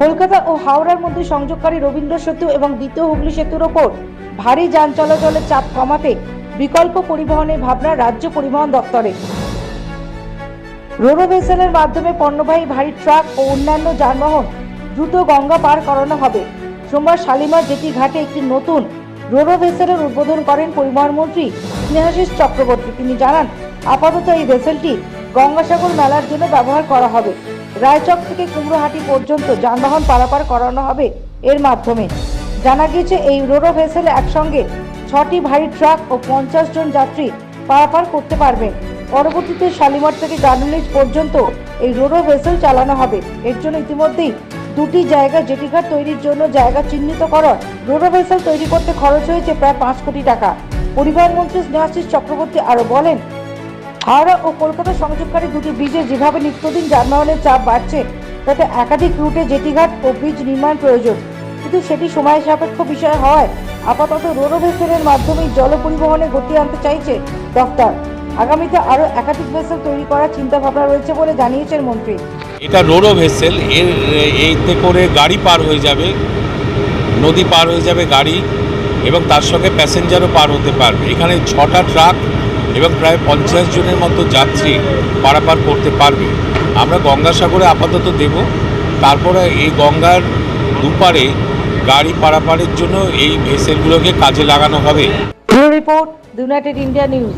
কলকাতা ও হাওড়ার মধ্যে সংযোগকারী রবীন্দ্র সেতু এবং দ্বিতীয় হুগলি সেতুর ওপর ভারী যান চলাচলের চাপ কমাতে বিকল্প পরিবহনের ভাবনা রাজ্য পরিবহন দপ্তরে রোরো ভেসেলের মাধ্যমে পণ্যবাহী ভারী ট্রাক ও অন্যান্য যানবাহন দ্রুত গঙ্গা পার করানো হবে। সোমবার শালিমার জেটি ঘাটে একটি নতুন রোরো ভেসেলের উদ্বোধন করেন পরিবহন মন্ত্রী স্নেহাশিস চক্রবর্তী। তিনি জানান, আপাতত এই ভেসেলটি গঙ্গাসাগর মেলার জন্য ব্যবহার করা হবে। রায়চক থেকে কুমড়োহাটি পর্যন্ত যানবাহন পারাপার করানো হবে এর মাধ্যমে। জানা গিয়েছে, এই রোরো ভেসেলে একসঙ্গে ছটি ভারী ট্রাক ও পঞ্চাশ জন যাত্রী পারাপার করতে পারবে। পরবর্তীতে শালিমার থেকে গার্ডেনিজ পর্যন্ত এই রোরো ভেসেল চালানো হবে। এর জন্য ইতিমধ্যেই দুটি জায়গা জেটিঘাট তৈরির জন্য জায়গা চিহ্নিত করার রোরো ভেসেল তৈরি করতে খরচ হয়েছে প্রায় পাঁচ কোটি টাকা। পরিবহন মন্ত্রী স্নেহাশিস চক্রবর্তী আরও বলেন হাওড়া ও কলকাতা সংযোগকারী দুটি ব্রিজে যেভাবে নিত্যদিন যানবাহনের চাপ বাড়ছে, তাতে একাধিক রুটে জেটিঘাট ও ব্রিজ নির্মাণ প্রয়োজন। কিন্তু সেটি সময় সাপেক্ষ বিষয় হওয়ায় আপাতত রোরো ভেসেলের মাধ্যমেই জল পরিবহনে গতি আনতে চাইছে দপ্তর। আগামীতে আরও একাধিক ভেসেল তৈরি করার চিন্তা ভাবনা রয়েছে বলে জানিয়েছেন মন্ত্রী। এটা রোরো ভেসেল এর এইতে করে গাড়ি পার হয়ে যাবে, নদী পার হয়ে যাবে গাড়ি, এবং তার সঙ্গে প্যাসেঞ্জারও পার হতে পারবে। এখানে ছটা ট্রাক এবং প্রায় পঞ্চাশ জনের মতো যাত্রী পারাপার করতে পারবে। আমরা গঙ্গাসাগরে আপাতত দেব। তারপরে এই গঙ্গার দুপারে গাড়ি পারাপারের জন্য এই ভেসেলগুলোকে কাজে লাগানো হবে। Report United India news